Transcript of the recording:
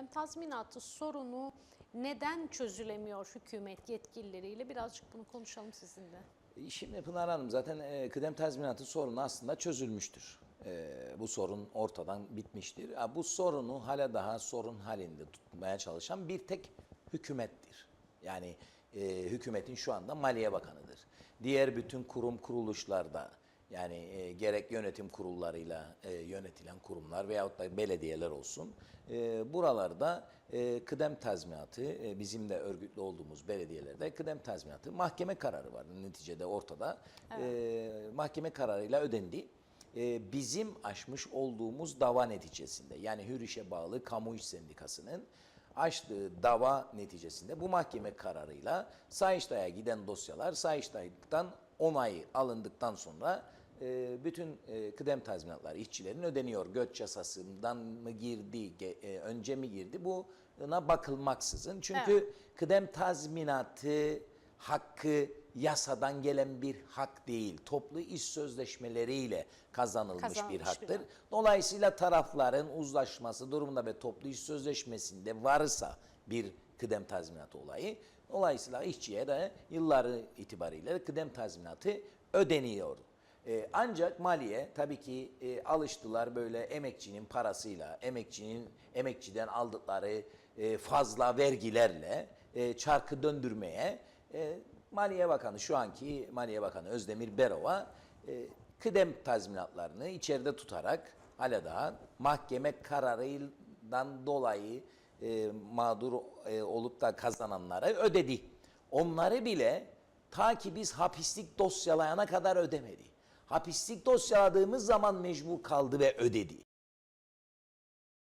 kıdem tazminatı sorunu neden çözülemiyor hükümet yetkilileriyle? Birazcık bunu konuşalım sizinle. Şimdi Pınar Hanım zaten e, kıdem tazminatı sorunu aslında çözülmüştür. E, bu sorun ortadan bitmiştir. Bu sorunu hala daha sorun halinde tutmaya çalışan bir tek hükümettir. Yani e, hükümetin şu anda Maliye Bakanı'dır. Diğer bütün kurum kuruluşlarda yani e, gerek yönetim kurullarıyla e, yönetilen kurumlar veyahut da belediyeler olsun. E, buralarda e, kıdem tazminatı e, bizim de örgütlü olduğumuz belediyelerde kıdem tazminatı mahkeme kararı var neticede ortada. E, mahkeme kararıyla ödendi. E, bizim aşmış olduğumuz dava neticesinde yani Hüriş'e bağlı Kamu İş Sendikası'nın açtığı dava neticesinde bu mahkeme kararıyla Sayıştay'a giden dosyalar Sayıştay'dan onay alındıktan sonra e, bütün e, kıdem tazminatları işçilerin ödeniyor. Göç yasasından mı girdi, ge- e, önce mi girdi buna bakılmaksızın. Çünkü kıdem tazminatı hakkı yasadan gelen bir hak değil. Toplu iş sözleşmeleriyle kazanılmış, Kazanılmış bir bir haktır. hak. Dolayısıyla tarafların uzlaşması durumunda ve toplu iş sözleşmesinde varsa bir kıdem tazminatı olayı, dolayısıyla işçiye de yılları itibariyle kıdem tazminatı ödeniyor. Ee, ancak maliye tabii ki e, alıştılar böyle emekçinin parasıyla, emekçinin emekçiden aldıkları e, fazla vergilerle e, çarkı döndürmeye. E, Maliye Bakanı şu anki Maliye Bakanı Özdemir Berova e, kıdem tazminatlarını içeride tutarak hala daha mahkeme kararından dolayı e, mağdur e, olup da kazananlara ödedi. Onları bile ta ki biz hapislik dosyalayana kadar ödemedi. Hapislik dosyaladığımız zaman mecbur kaldı ve ödedi.